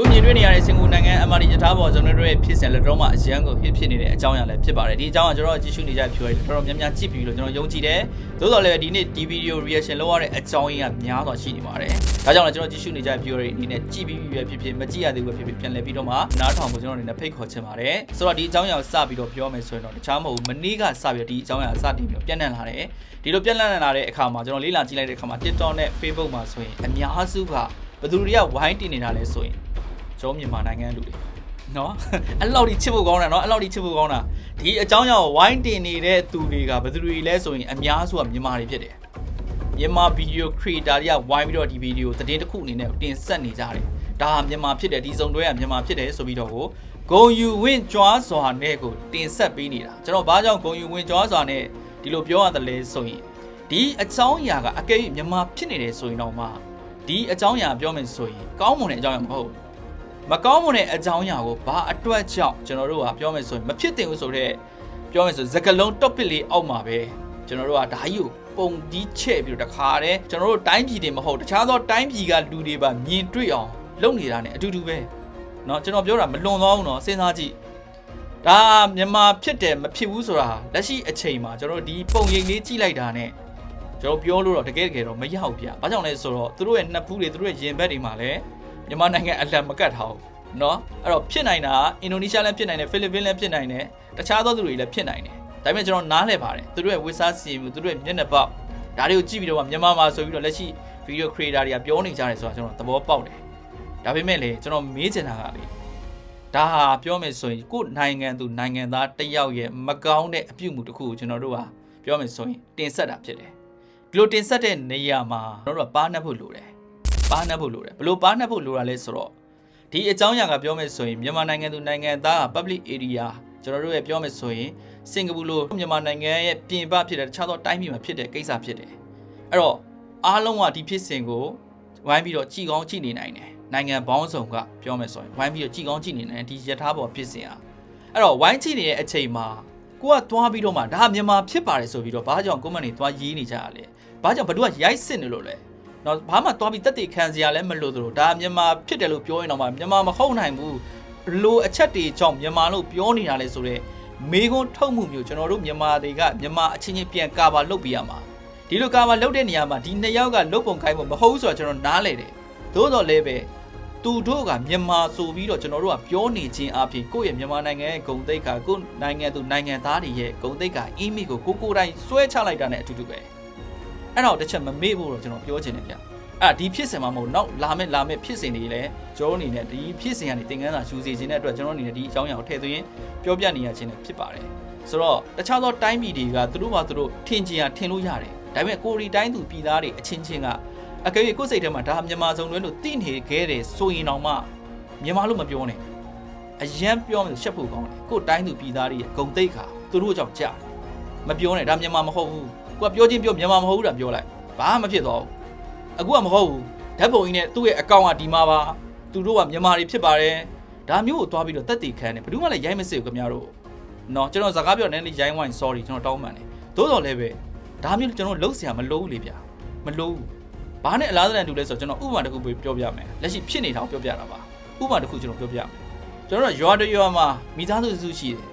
ခုမြင်တွေ့နေရတဲ့စင်ကာပူနိုင်ငံအမာဒီယထာပေါ်ကျွန်တော်တို့ရဲ့ဖြစ်စဉ်လက်တော့မှအရန်ကို hit ဖြစ်နေတဲ့အကြောင်းအရာလည်းဖြစ်ပါတယ်ဒီအကြောင်းကကျွန်တော်တို့ကြည့်ရှုနေကြဖြေရတယ်တော်တော်များများကြည့်ပြီးလို့ကျွန်တော်ယုံကြည်တယ်သို့တော်လည်းဒီနေ့ဒီဗီဒီယို reaction လုပ်ရတဲ့အကြောင်းရင်းကများစွာရှိနေပါတယ်ဒါကြောင့်လည်းကျွန်တော်ကြည့်ရှုနေကြဖြေရတဲ့အနေနဲ့ကြည့်ပြီးပြီပဲဖြစ်ဖြစ်မကြည့်ရသေးဘူးပဲဖြစ်ဖြစ်ပြန်လည်ပြီးတော့မှနားထောင်ဖို့ကျွန်တော်အနေနဲ့ဖိတ်ခေါ်ချင်ပါတယ်ဆိုတော့ဒီအကြောင်းအရာကိုစပြီးတော့ပြောမယ်ဆိုရင်တော့တခြားမဟုတ်ဘူးမနေ့ကစပြီးတော့ဒီအကြောင်းအရာစတင်ပြီးတော့ပြန့်နှံ့လာတယ်ဒီလိုပြန့်နှံ့လာတဲ့အခါမှာကျွန်တော်လေ့လာကြည့်လိုက်တဲ့အခါမှာ TikTok နဲ့ Facebook မှာဆိုရင်အများစုကဘယ်သူတွေကဝိုင်းတင်နေတာလဲဆိုရင် ကျွန်တော်မြန်မာနိုင်ငံလူတွေနော်အဲ့လောက်ကြီးချစ်ဖို့ကောင်းတာနော်အဲ့လောက်ကြီးချစ်ဖို့ကောင်းတာဒီအကြောင်းကြောင့်ဝိုင်းတင်နေတဲ့သူတွေကဘယ်သူတွေလဲဆိုရင်အများစုကမြန်မာတွေဖြစ်တယ်မြန်မာဗီဒီယိုခရီတာတွေကဝိုင်းပြီးတော့ဒီဗီဒီယိုသတင်းတစ်ခုအနေနဲ့တင်ဆက်နေကြတယ်ဒါဟာမြန်မာဖြစ်တယ်ဒီစုံတွဲကမြန်မာဖြစ်တယ်ဆိုပြီးတော့ကိုဂုံယူဝင့်ကြွားစွာနဲ့ကိုတင်ဆက်ပေးနေတာကျွန်တော်ဘာကြောင့်ဂုံယူဝင့်ကြွားစွာနဲ့ဒီလိုပြောရတယ်လဲဆိုရင်ဒီအကြောင်းအရာကအကယ်၍မြန်မာဖြစ်နေတယ်ဆိုရင်တော့မှဒီအကြောင်းအရာပြောမယ်ဆိုရင်ကောင်းမွန်တဲ့အကြောင်းအရာမဟုတ်ဘူး မကောင်းမွန်တဲ့အကြောင်းအရာကိုဘာအတွက်ကြောင့်ကျွန်တော်တို့ကပြောမယ်ဆိုရင်မဖြစ်တင်ဘူးဆိုတော့ပြောမယ်ဆိုစကလုံး topic လေးအောက်မှာပဲကျွန်တော်တို့ကဓာကြီးကိုပုံကြီးချဲ့ပြီးတော့တခါတည်းကျွန်တော်တို့တိုင်းပြည်တွေမဟုတ်တခြားသောတိုင်းပြည်ကလူတွေပါမြင်တွေ့အောင်လုပ်နေတာ ਨੇ အတူတူပဲเนาะကျွန်တော်ပြောတာမလွန်သွားဘူးเนาะစဉ်းစားကြည့်ဒါမြန်မာဖြစ်တယ်မဖြစ်ဘူးဆိုတာလက်ရှိအချိန်မှာကျွန်တော်တို့ဒီပုံရိပ်လေးကြည့်လိုက်တာ ਨੇ ကျွန်တော်ပြောလို့တော့တကယ်တကယ်တော့မရောက်ပြ။ဘာကြောင့်လဲဆိုတော့သူတို့ရဲ့နှစ်ဖူးတွေသူတို့ရဲ့ရင်ဘတ်တွေမှာလည်း မြန်မာနိုင်ငံအလံမကတ်ထားဘူးเนาะအဲ့တော့ဖြစ်နိုင်တာအင်ဒိုနီးရှားလည်းဖြစ်နိုင်တယ်ဖိလစ်ပင်းလည်းဖြစ်နိုင်တယ်တခြားသောသူတွေလည်းဖြစ်နိုင်တယ်ဒါပေမဲ့ကျွန်တော်နားလည်ပါတယ်သူတို့ရဲ့ဝစ်စားစီမှုသူတို့ရဲ့မျက်နှာပေါက်ဒါတွေကိုကြည့်ပြီးတော့မြန်မာမှာဆိုပြီးတော့လက်ရှိဗီဒီယိုခရီအေတာတွေကပြောနေကြတယ်ဆိုတာကျွန်တော်သဘောပေါက်တယ်ဒါပေမဲ့လေကျွန်တော်မေးချင်တာကလေဒါဟာပြောမယ်ဆိုရင်ကိုယ်နိုင်ငံသူနိုင်ငံသားတစ်ယောက်ရဲ့မကောင်းတဲ့အပြုအမူတစ်ခုကိုကျွန်တော်တို့ဟာပြောမယ်ဆိုရင်တင်ဆက်တာဖြစ်တယ်ဒီလိုတင်ဆက်တဲ့နေရာမှာကျွန်တော်တို့ကပါးနှက်ဖို့လိုတယ် ပါးနှက်ဖို့လိုတယ်ဘယ်လိုပါးနှက်ဖို့လိုတာလဲဆိုတော့ဒီအကြောင်းအရာကပြောမယ်ဆိုရင်မြန်မာနိုင်ငံသူနိုင်ငံသား public area ကျွန်တော်တို့ရဲ့ပြောမယ်ဆိုရင်စင်ကာပူလိုမြန်မာနိုင်ငံရဲ့ပြင်ပဖြစ်တဲ့တခြားသောတိုင်းပြည်မှာဖြစ်တဲ့ကိစ္စဖြစ်တယ်အဲ့တော့အားလုံးကဒီဖြစ်စဉ်ကိုဝိုင်းပြီးတော့ကြည်ကောင်းကြည်နေနိုင်တယ်နိုင်ငံပေါင်းစုံကပြောမယ်ဆိုရင်ဝိုင်းပြီးတော့ကြည်ကောင်းကြည်နေနိုင်တယ်ဒီယထာဘောဖြစ်စဉ်อ่ะအဲ့တော့ဝိုင်းကြည့်နေတဲ့အချိန်မှာကိုကသွားပြီးတော့မှဒါမြန်မာဖြစ်ပါတယ်ဆိုပြီးတော့ဘာကြောင့်ကွန်မန့်တွေသွားရေးနေကြရလဲဘာကြောင့်ဘသူကရိုက်စစ်နေလို့လဲ တော့ဘာမှသွားပြီးတက်တည်ခံစရာလည်းမလိုသလိုဒါမြန်မာဖြစ်တယ်လို့ပြောရင်တော့မှမြန်မာမဟုတ်နိုင်ဘူးလိုအချက်တွေကြောင့်မြန်မာလို့ပြောနေတာလေဆိုတော့မေခွန်းထုတ်မှုမျိုးကျွန်တော်တို့မြန်မာတွေကမြန်မာအချင်းချင်းပြန်ကာပါလုပ်ပြရမှာဒီလိုကာပါလုပ်တဲ့နေရာမှာဒီနှစ်ယောက်ကလုပ်ပုံခိုင်းပုံမဟုတ်ဘူးဆိုတော့ကျွန်တော်နားလေတယ်သို့တော်လည်းပဲသူတို့ကမြန်မာဆိုပြီးတော့ကျွန်တော်တို့ကပြောနေခြင်းအပြင်ကိုယ့်ရဲ့မြန်မာနိုင်ငံရဲ့ဂုံတိတ်ခါကိုယ့်နိုင်ငံသူနိုင်ငံသားတွေရဲ့ဂုံတိတ်ခါအင်းမီကိုကိုကိုယ်တိုင်စွဲချလိုက်တာနဲ့အတူတူပဲ အဲ့တော့တစ်ချက်မမေ့ဖို့တော့ကျွန်တော်ပြောချင်တယ်ဗျအဲ့ဒီဖြစ်စဉ်မှာမဟုတ်နောက်လာမယ့်လာမယ့်ဖြစ်စဉ်တွေလည်းကျွန်တော်အနေနဲ့ဒီဖြစ်စဉ်ကနေသင်ခန်းစာယူစီခြင်းတဲ့အတွက်ကျွန်တော်အနေနဲ့ဒီအကြောင်းအရာကိုထည့်သွင်းပြောပြနေရခြင်းလည်းဖြစ်ပါတယ်ဆိုတော့တခြားသောတိုင်းပြည်တွေကသူတို့ဘာသူတို့ထင်ကြင်ရထင်လို့ရတယ်ဒါပေမဲ့ကိုရီတိုင်းသူပြည်သားတွေအချင်းချင်းကအကယ်၍ကိုယ်စိတ်ထဲမှာဒါမြန်မာစုံတွဲလို့သိနေခဲ့တယ်ဆိုရင်တော့မှမြန်မာလို့မပြောနဲ့အရန်ပြောမယ်ရှက်ဖို့ကောင်းတယ်ကိုယ်တိုင်းသူပြည်သားတွေရဲ့ဂုံတိတ်ခါသူတို့ကြောင့်ကြားတယ်မပြောနဲ့ဒါမြန်မာမဟုတ်ဘူး ကိုကပြောချင်းပြောမြန်မာမဟုတ်ဘူးတာပြောလိုက်ဘာမှမဖြစ်တော့ဘူးအခုကမဟုတ်ဘူးဓာတ်ပုံကြီးနဲ့သူ့ရဲ့အကောင့်ကဒီမှာပါသူတို့ကမြန်မာတွေဖြစ်ပါတယ်ဒါမျိုးကိုသွားပြီးတော့တက်တည်ခံတယ်ဘယ်သူမှလည်းရိုက်မစစ်ဘူးခင်ဗျားတို့နော်ကျွန်တော်စကားပြောနေလေးရိုင်းဝိုင်း sorry ကျွန်တော်တောင်းပန်တယ်သို့တော်လည်းပဲဒါမျိုးကျွန်တော်လှုပ်ဆရာမလို့လေဗျာမလို့ဘာနဲ့အလားတူတူလဲဆိုတော့ကျွန်တော်ဥပမာတစ်ခုပြောပြမယ်လက်ရှိဖြစ်နေတာကိုပြောပြတာပါဥပမာတစ်ခုကျွန်တော်ပြောပြမယ်ကျွန်တော်ရွာတရွာမှာမိသားစုစုရှိတယ်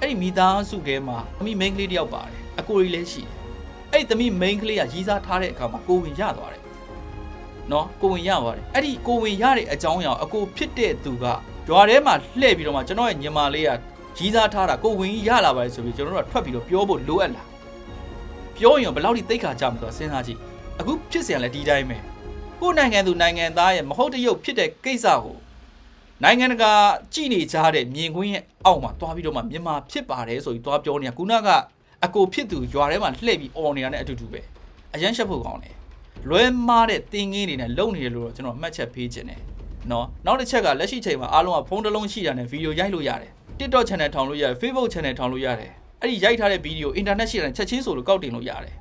အဲ့ဒီမိသားစုထဲမှာအမိမိန်းကလေးတယောက်ပါတယ်အကိုကြီးလည်းရှိတယ် အဲ့သမီး main ကလေးကရီးစားထားတဲ့အခါမှာကိုဝင်ရသွားတယ်နော်ကိုဝင်ရပါတယ်အဲ့ဒီကိုဝင်ရတဲ့အကြောင်းအရာအကိုဖြစ်တဲ့သူကရွာထဲမှာလှည့်ပြီးတော့မှကျွန်တော်ရဲ့ညီမလေးကရီးစားထားတာကိုဝင်ကြီးရလာပါတယ်ဆိုပြီးကျွန်တော်တို့ကထွက်ပြီးတော့ပြောဖို့လိုအပ်လာပြောရင်ဘယ်လောက်ထိတိတ်ခါကြမလို့စဉ်းစားကြည့်အခုဖြစ်စရာလည်းဒီတိုင်းပဲကိုနိုင်ငံသူနိုင်ငံသားရဲ့မဟုတ်တရုတ်ဖြစ်တဲ့ကိစ္စကိုနိုင်ငံတကာကြည်နေကြတဲ့မြင်ကွင်းရဲ့အောက်မှာတွားပြီးတော့မှမြန်မာဖြစ်ပါတယ်ဆိုပြီးတွားပြောနေတာကုနာက အကိုဖြစ်သူရွာထဲမှာလှည့်ပြီးអော်နေတာနဲ့အတူတူပဲအရန်ရှက်ဖို့ကောင်းတယ်လွဲမားတဲ့တင်းငင်းတွေနဲ့လုံနေတယ်လို့တော့ကျွန်တော်မှတ်ချက်ပေးခြင်းတယ်နော်နောက်တစ်ချက်ကလက်ရှိချိန်မှာအားလုံးကဖုန်းတစ်လုံးရှိတာနဲ့ဗီဒီယိုရိုက်လို့ရတယ် TikTok channel ထောင်လို့ရတယ် Facebook channel ထောင်လို့ရတယ်အဲ့ဒီရိုက်ထားတဲ့ဗီဒီယို internet ရှိတာနဲ့ချက်ချင်းဆိုလို့ကောက်တင်လို့ရတယ်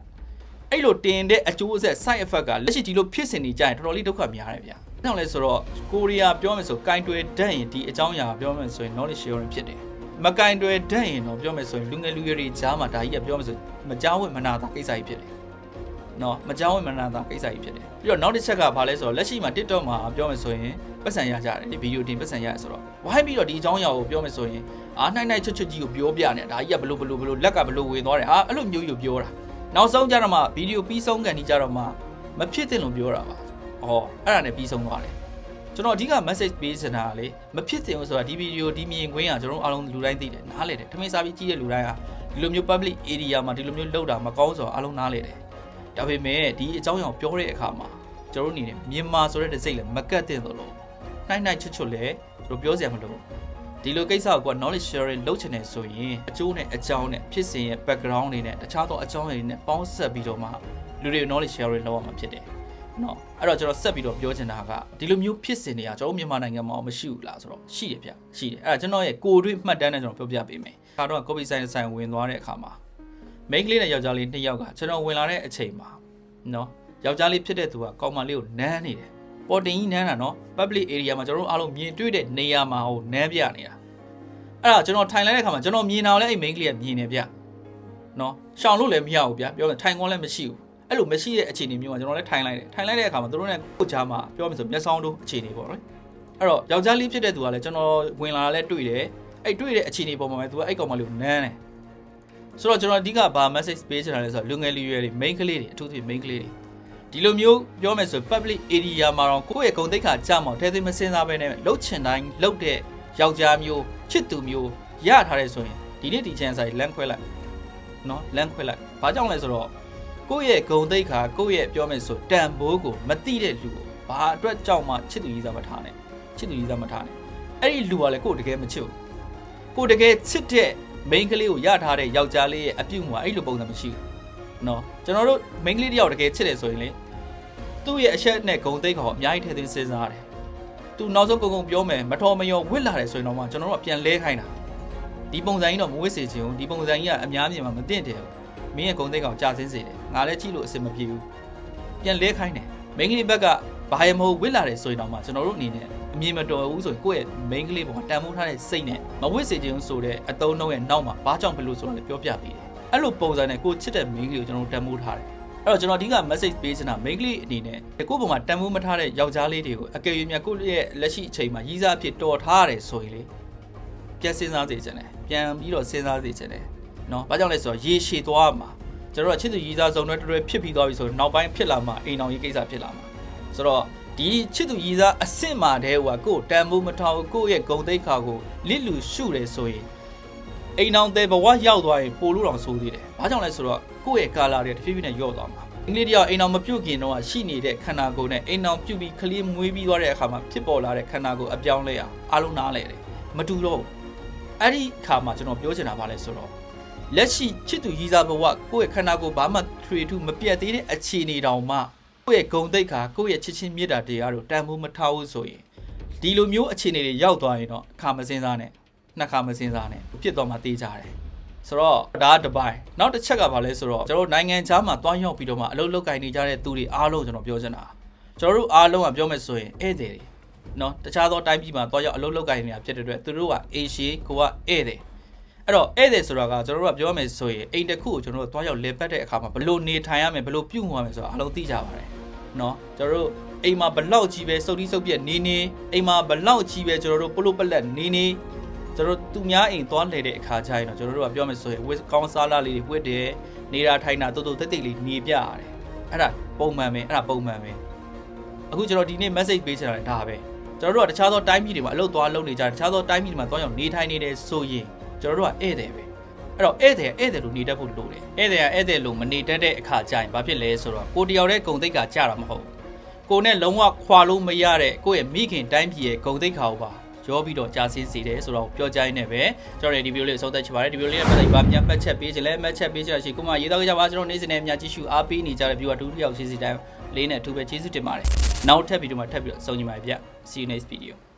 အဲ့လိုတင်တဲ့အကျိုးဆက် side effect ကလက်ရှိဒီလိုဖြစ်စဉ်နေကြရင်တော်တော်လေးဒုက္ခများတယ်ဗျာ။နောက်လဲဆိုတော့ကိုရီးယားပြောမယ်ဆိုကင်တွယ်တတ်ရင်ဒီအကြောင်းအရာပြောမယ်ဆိုရင် knowledge sharing ဖြစ်တယ်။ မကင်တွယ်တတ်ရင်တော့ပြောမယ်ဆိုရင်လူငယ်လူရွယ်တွေကြားမှာဒါကြီးကပြောမယ်ဆိုမကြောက်ဝင်မနာတာကိစ္စကြီးဖြစ်တယ်။နော်မကြောင်းဝင်မနာတာကိစ္စကြီးဖြစ်တယ်ပြီးတော့နောက်တစ်ချက်ကဘာလဲဆိုတော့လက်ရှိမှာ TikTok မှာပြောမယ်ဆိုရင်ပတ်စံရကြတယ်ဒီဗီဒီယိုတင်ပတ်စံရဆိုတော့ဝိုင်းပြီးတော့ဒီအကြောင်းအရာကိုပြောမယ်ဆိုရင်အာနိုင်နိုင်ချွတ်ချွတ်ကြီးကိုပြောပြနေတာဒါကြီးကဘလို့ဘလို့ဘလို့လက်ကဘလို့ဝင်သွားတယ်အာအဲ့လိုမျိုးကြီးပြောတာနောက်ဆုံးကြတော့မှဗီဒီယိုပြီးဆုံးကန်ဒီကြတော့မှမဖြစ်တင်လို့ပြောတာပါဩအဲ့ဒါနဲ့ပြီးဆုံးသွားတယ် ကျွန်တော်အဓိက message ပေးချင်တာကလေမဖြစ်တင်ဘူးဆိုတာဒီဗီဒီယိုဒီမြင်ကွင်းကကျွန်တော်အားလုံးလူတိုင်းသိတယ်နားလေတယ်ထမင်းစားပြီးကြည့်တဲ့လူတိုင်းကဒီလိုမျိုး public area မှာဒီလိုမျိုးလောက်တာမကောင်းဆိုတော့အားလုံးနားလေတယ်ဒါပေမဲ့ဒီအကြောင်းအရာကိုပြောတဲ့အခါမှာကျွန်တော်တို့အနေနဲ့မြန်မာဆိုတဲ့တစ်စိတ်လည်းမကတ်တင်သလိုနိုင်နိုင်ချွတ်ချွတ်လည်းတို့ပြောစရာမလိုဒီလိုကိစ္စကိုက knowledge sharing လုပ်ချင်တယ်ဆိုရင်အကျိုးနဲ့အကြောင်းနဲ့ဖြစ်စဉ်ရဲ့ background တွေနဲ့တခြားသောအကြောင်းတွေနဲ့ပေါင်းဆက်ပြီးတော့မှလူတွေ knowledge sharing လုပ်ရမှာဖြစ်တယ် နော်အဲ့တော့ကျွန်တော်ဆက်ပြီးတော့ပြောချင်တာကဒီလိုမျိုးဖြစ်စဉ်တွေကကျွန်တော်မြန်မာနိုင်ငံမှာမရှိဘူးလားဆိုတော့ရှိတယ်ဗျရှိတယ်အဲ့ဒါကျွန်တော်ရဲ့ကိုယ်တွေ့မှတ်တမ်းနဲ့ကျွန်တော်ပြောပြပေးမယ်ခါတော့ကိုဗစ်ဆိုင်ဆိုင်ဝင်သွားတဲ့အခါမှာမိန်းကလေးနဲ့ယောက်ျားလေးနှစ်ယောက်ကကျွန်တော်ဝင်လာတဲ့အချိန်မှာနော်ယောက်ျားလေးဖြစ်တဲ့သူကကောင်မလေးကိုနမ်းနေတယ်ပေါ်တင်ကြီးနမ်းတာနော် public area မှာကျွန်တော်တို့အားလုံးမြင်တွေ့တဲ့နေရာမှာဟိုနမ်းပြနေတာအဲ့ဒါကျွန်တော်ထိုင်လိုက်တဲ့အခါမှာကျွန်တော်မြင်တာလည်းအဲ့မိန်းကလေးကမြင်နေဗျနော်ရှောင်လို့လည်းမရဘူးဗျပြောမယ်ထိုင်ခွန်းလည်းမရှိဘူး အဲ့လိုမရှိတဲ့အခြေအနေမျိုးမှာကျွန်တော်လည်းထိုင်လိုက်တယ်ထိုင်လိုက်တဲ့အခါမှာသူတို့နဲ့ကိုကြားမှာပြောမယ်ဆိုမျက်စောင်းတို့အခြေအနေပေါ့နော်အဲ့တော့ယောက်ျားလေးဖြစ်တဲ့သူကလည်းကျွန်တော်ဝင်လာလဲတွေ့တယ်အဲ့တွေ့တဲ့အခြေအနေပေါ်မှာပဲသူကအဲ့ကောင်မလေးကိုနမ်းတယ်ဆိုတော့ကျွန်တော်အဓိကဘာ message ပေးချင်တာလဲဆိုတော့လူငယ်လူရွယ်တွေ main ကလေးတွေအထူးသဖြင့် main ကလေးတွေဒီလိုမျိုးပြောမယ်ဆို public area မှာတော့ကိုယ့်ရဲ့ဂုဏ်သိက္ခာကြမှာထဲသိမစင်စားပဲနဲ့လှုပ်ချင်တိုင်းလှုပ်တဲ့ယောက်ျားမျိုးချစ်သူမျိုးရထားတဲ့ဆိုရင်ဒီနေ့ဒီ chance ဆိုင်လမ်းခွဲလိုက်နော်လမ်းခွဲလိုက်ဘာကြောင့်လဲဆိုတော့ ကိုယ့်ရဲ့ဂုံတိတ်ခါကိုယ့်ရဲ့ပြောမယ်ဆိုတန်ဖိုးကိုမတိတဲ့လူကိုဘာအတွက်ကြောက်မှချစ်သူကြီးစားမထားနဲ့ချစ်သူကြီးစားမထားနဲ့အဲ့ဒီလူကလည်းကိုယ်တကယ်မချစ်ဘူးကိုယ်တကယ်ချစ်တဲ့ main ကလေးကိုရထားတဲ့ယောက်ျားလေးရဲ့အပြုတ်မှာအဲ့လိုပုံစံမရှိဘူးနော်ကျွန်တော်တို့ main ကလေးတယောက်တကယ်ချစ်တယ်ဆိုရင်လေသူ့ရဲ့အချက်နဲ့ဂုံတိတ်ခါကိုအများကြီးထည့်သွင်းစဉ်းစားရတယ်သူနောက်ဆုံးကုန်ကုန်ပြောမယ်မတော်မရောဝစ်လာတယ်ဆိုရင်တော့မှကျွန်တော်တို့ကပြန်လဲခိုင်းတာဒီပုံစံကြီးတော့မဝစ်စေချင်ဘူးဒီပုံစံကြီးကအများမြင်မှာမတင့်တယ်ဘူးမင်းရဲ့ဂုံသိက္ခာကိုကြာဆင်းစေတယ် ငါလည်းကြည့်လို့အဆင်မပြေဘူးပြန်လဲခိုင်းတယ်မိန်းကလေးဘက်ကဘာရမဟုတ်ဝစ်လာတယ်ဆိုရင်တော့မှကျွန်တော်တို့အနေနဲ့အမြင်မတော်ဘူးဆိုရင်ကိုယ့်ရဲ့မိန်းကလေးပေါ်မှာတန်ဖိုးထားတဲ့စိတ်နဲ့မဝစ်စေချင်ဘူးဆိုတဲ့အတုံးနှုံးရဲ့နောက်မှာဘာကြောင့်ဘလို့ဆိုတာလည်းပြောပြပေးတယ်အဲ့လိုပုံစံနဲ့ကိုချစ်တဲ့မိန်းကလေးကိုကျွန်တော်တို့တန်ဖိုးထားတယ်အဲ့တော့ကျွန်တော်အဓိက message ပေးချင်တာမိန်းကလေးအနေနဲ့ကိုယ့်ပုံမှာတန်ဖိုးမထားတဲ့ယောက်ျားလေးတွေကိုအကယ်၍များကိုယ့်ရဲ့လက်ရှိအချိန်မှာရည်စားဖြစ်တော်ထားရတယ်ဆိုရင်လေပြန်စဉ်းစားစေချင်တယ်ပြန်ပြီးတော့စဉ်းစားစေချင်တယ်နော်။ဘာကြောင့်လဲဆိုတော့ရေရှည်သွားမှာ ကျွန်တော်တို့ကချစ်သူရည်စားစုံတွဲတွဲဖြစ်ပြီးသွားပြီဆိုတော့နောက်ပိုင်းဖြစ်လာမှာအိမ်အောင်ရေးကိစ္စဖြစ်လာမှာဆိုတော့ဒီချစ်သူရည်စားအစ်စ်မှာတည်းဟိုကကိုယ်တန်ဖိုးမထောင်ကိုယ့်ရဲ့ဂုံတိတ်ခါကိုလစ်လူရှုတယ်ဆိုရင်အိမ်အောင်တဲ့ဘဝရောက်သွားရင်ပို့လို့တောင်ဆိုးသေးတယ်။ဘာကြောင့်လဲဆိုတော့ကိုယ့်ရဲ့ကာလာတွေတဖြည်းဖြည်းနဲ့ညော့သွားမှာအင်္ဂလိပ်တယောက်အိမ်အောင်မပြုတ်ခင်တော့ရှိနေတဲ့ခန္ဓာကိုယ်နဲ့အိမ်အောင်ပြုတ်ပြီးကလေးမွေးပြီးသွားတဲ့အခါမှာဖြစ်ပေါ်လာတဲ့ခန္ဓာကိုယ်အပြောင်းလဲရအားလုံးနားလဲတယ်မတူတော့ဘူးအဲ့ဒီခါမှာကျွန်တော်ပြောချင်တာပါလဲဆိုတော့ လက်ရှိချစ်သူရည်စားဘဝကိုယ့်ရဲ့ခန္ဓာကိုယ်ဘာမှထွေထူးမပြတ်သေးတဲ့အခြေအနေတောင်မှကိုယ့်ရဲ့ဂုံတိတ်ခါကိုယ့်ရဲ့ချစ်ချင်းမြတ်တာတရားတို့တန်ဖိုးမထားဘူးဆိုရင်ဒီလိုမျိုးအခြေအနေတွေရောက်သွားရင်တော့အခါမစင်းစားနဲ့နှစ်ခါမစင်းစားနဲ့ဖြစ်သွားမှတေးကြတယ်ဆိုတော့ဒါကတစ်ပိုင်းနောက်တစ်ချက်ကဘာလဲဆိုတော့ကျွန်တော်တို့နိုင်ငံခြားမှာတွားရောက်ပြီးတော့မှအလုပ်လုပ်ကိုင်နေကြတဲ့သူတွေအားလုံးကျွန်တော်ပြောချင်တာကျွန်တော်တို့အားလုံးကပြောမယ်ဆိုရင်ဧည့်သည်တွေနော်တခြားသောတိုင်းပြည်မှာတွားရောက်အလုပ်လုပ်ကိုင်နေတာဖြစ်တဲ့အတွက်သူတို့ကအေရှီကိုကဧည့်သည် အဲ့တော့ဧည့်သည်ဆိုတာကကျွန်တော်တို့ကပြောရမယ်ဆိုရင်အိမ်တစ်ခုကိုကျွန်တော်တို့သွားရောက်လည်ပတ်တဲ့အခါမှာဘယ်လိုနေထိုင်ရမယ်ဘယ်လိုပြုမှုရမယ်ဆိုတာအားလုံးသိကြပါတယ်เนาะကျွန်တော်တို့အိမ်မှာဘလောက်ကြီးပဲစုပ်တီးစုပ်ပြက်နေနေအိမ်မှာဘလောက်ကြီးပဲကျွန်တော်တို့ပလုတ်ပလက်နေနေကျွန်တော်တို့သူများအိမ်သွားလှည့်တဲ့အခါကျရင်တော့ကျွန်တော်တို့ကပြောမယ်ဆိုရင်ဝစ်ကောင်းစားလာလေးတွေဝစ်တယ်နေတာထိုင်တာတိုးတိုးတိတ်တိတ်လေးနေပြရတယ်အဲ့ဒါပုံမှန်ပဲအဲ့ဒါပုံမှန်ပဲအခုကျွန်တော်ဒီနေ့ message ပေးချင်တာလည်းဒါပဲကျွန်တော်တို့ကတခြားသောတိုင်းပြည်တွေမှာအလုပ်သွားလုပ်နေကြတယ်တခြားသောတိုင်းပြည်တွေမှာသွားရောက်နေထိုင်နေတယ်ဆိုရင် ကျွန်တော်တို့ကဧည့်သည်ပဲအဲ့တော့ဧည့်သည်ဧည့်သည်လို့နေတတ်ဖို့လိုတယ်ဧည့်သည်ကဧည့်သည်လို့မနေတတ်တဲ့အခါကျရင်ဘာဖြစ်လဲဆိုတော့ကိုတယောက်တည်းဂုံတိတ်ကကြတာမဟုတ်ဘူးကိုနဲ့လုံးဝခွာလို့မရတဲ့ကိုယ့်ရဲ့မိခင်တိုင်းပြည်ရဲ့ဂုံတိတ်ခါကိုပါရောပြီးတော့ကြာဆင်းစေတယ်ဆိုတော့ပြောကြရင်းနဲ့ပဲကျွန်တော်ဒီဗီဒီယိုလေးအဆုံးသတ်ချင်ပါတယ်ဒီဗီဒီယိုလေးနဲ့ပတ်သက်ပြီးဗာမြန်မှတ်ချက်ပေးချင်လဲမှတ်ချက်ပေးချင်ရှိကိုမရေးတော့ကြပါကျွန်တော်နေ့စဉ်နဲ့အများကြီးရှုအားပေးနေကြတဲ့ viewer တူတယောက်ချင်းစီတိုင်းလေးနဲ့အထူးပဲကျေးဇူးတင်ပါတယ်နောက်ထပ်ဗီဒီယိုမှာထပ်ပြီးတော့ဆုံကြပါဗျ see you next video